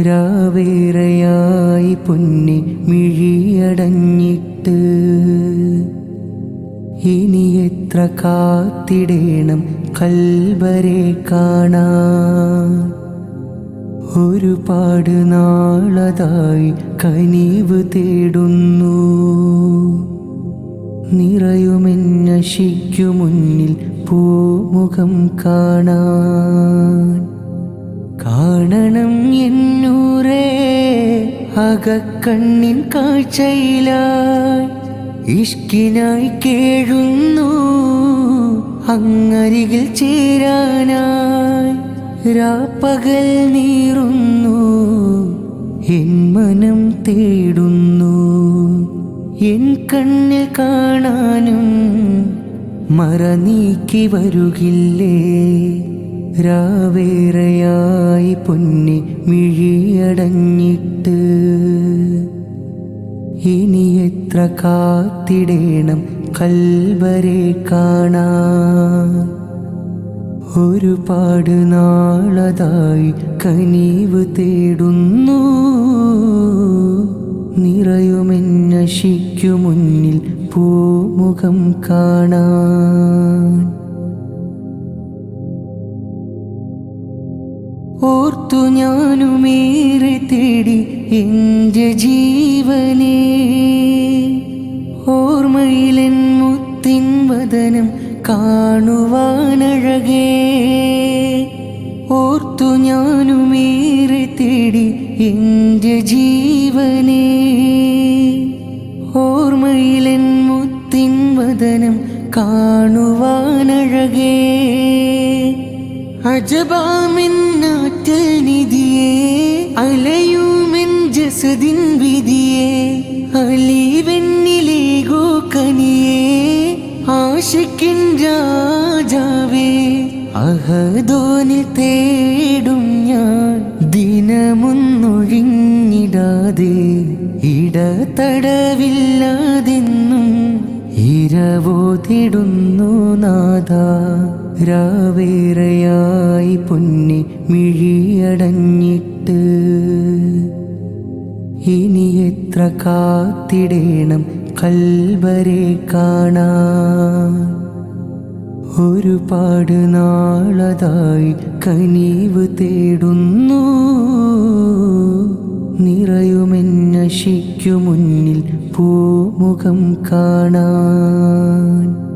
രാവേറെയായി പൊന്നി മിഴിയടഞ്ഞിട്ട്. ഇനി എത്ര കാത്തിടേണം കൽവരെ കാണാൻ. ഒരുപാട് നാളതായി കനിവ് തേടുന്നു. നിറയുമെന്നശിക്കു മുന്നിൽ പൂമുഖം കാണാൻ. കാണണം എന്നൂരേ അകക്കണ്ണിൻ കാഴ്ചയിലായി ഇഷ്കിനായി കേഴുന്നു അങ്ങരികിൽ ചേരാനായി രാപ്പകൽ നീറുന്നു എൻ മനം തേടുന്നു എൻ കണ്ണിൽ കാണാനും മറ നീക്കി വരുകില്ലേ രാവേറെയായി പൊന്നി മിഴിയടഞ്ഞിട്ട്. ഇനി എത്ര കാത്തിടേണം കൽവരെ കാണാൻ. ഒരുപാട് നാളതായി കനിവ് തേടുന്നു. നിറയുമെന്നശിക്കു മുന്നിൽ പൂമുഖം കാണാൻ. ഓർത്തു ഞാനുമേറെ തേടി എന്റെ ജീവനെ. ഓർമ്മയിലെൻ മുത്തിൻ വദനം കാണുവാനഴകേ. ഓർത്തു ഞാനുമേറെ തേടി എന്റെ ജീവനെ. ഓർമ്മയിലെൻ മുത്തിൻ വദനം കാണുവാനഴകേ. നിധിയെ ആശിക്കിൻ രാജാവേ. അഹദോനിൽ തേടും ഞാൻ ദിനമൊന്നൊഴിഞ്ഞിടാതെ ഇടതടവില്ലാതെന്നും ഇരവോതിടുന്നു നാഥ. രാവേറെയായി പൊന്നി മിഴിയടഞ്ഞിട്ട്. ഇനി എത്ര കാത്തിടേണം കൽവരെ കാണാൻ. ഒരുപാട് നാളതായി കനിവ് തേടുന്നു. നിറയുമെന്നശിക്കു മുന്നിൽ പൂമുഖം കാണാൻ.